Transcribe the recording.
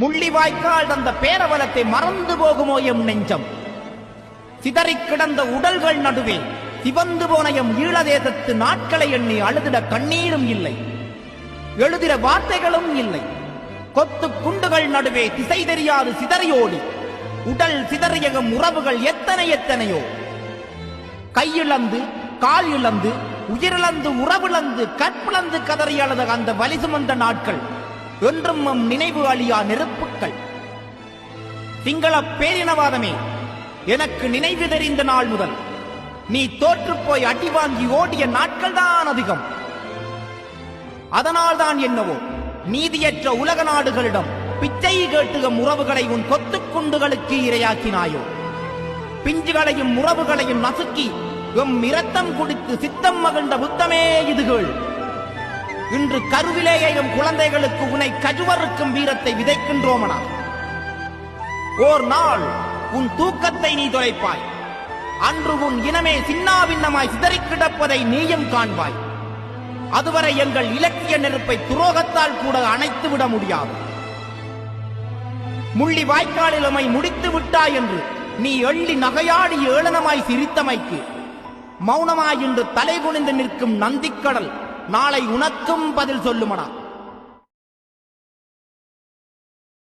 முள்ளிவாய்க்கால் தந்த பேரவலத்தை மறந்து போகுமோ எம் நெஞ்சம்? சிதறிக் கிடந்த உடல்கள் நடுவே சிவந்து போன எம் ஈழதேசத்து நாட்களை எண்ணி அழுதிட கண்ணீரும் இல்லை. எழுதிட வார்த்தைகளும் இல்லை. கொத்து குண்டுகள் நடுவே திசை தெரியாது சிதறியோடி. உடல் சிதறியகம் உறவுகள் எத்தனை எத்தனையோ? கையிழந்து கால் இழந்து உயிரிழந்து உறவிழந்து கற்பிழந்து கதறி அழுத அந்த வலி சுமந்த நாட்கள். என்றும் நம் நினைவு அழியா நெருப்புக்கள். சிங்கள பேரினவாதமே எனக்கு நினைவு தெரிந்த நாள் முதல். நீ தோற்றுப் போய் அடி வாங்கி ஓடிய நாட்கள் தான் அதிகம். அதனால்தான் என்னவோ நீதியற்ற உலக நாடுகளிடம் பிச்சை கேட்டுகம் உறவுகளை உன் கொத்துக்குண்டுகளுக்கு இரையாக்கினாயோ. பிஞ்சுகளையும் உறவுகளையும் நசுக்கி எம் இரத்தம் குடித்து சித்தம் மகிழ்ந்த புத்தமே இதுகள் இன்று கருவிலேயே எம் குழந்தைகளுக்கு உன்னை கஜுவறுக்கும் வீரத்தை விதைக்கின்றோமனா ஓர் நாள் உன் தூக்கத்தை நீ தொலைப்பாய் அன்று உன் இனமே சின்னாபின்னமாய் சிதறிக் கிடப்பதை நீயும் காண்பாய். அதுவரை எங்கள் இலக்கிய நெருப்பை துரோகத்தால் கூட அணைத்து விட முடியாது. முள்ளி வாய்க்காலில் அமை முடித்து விட்டாய் என்று நீ எள்ளி நகையாடி ஏளனமாய் சிரித்தமைக்கு. மௌனமாய் இன்று தலை குனிந்து நிற்கும் நந்திக்கடல் நாளை உனக்கும் பதில் சொல்லுமடா.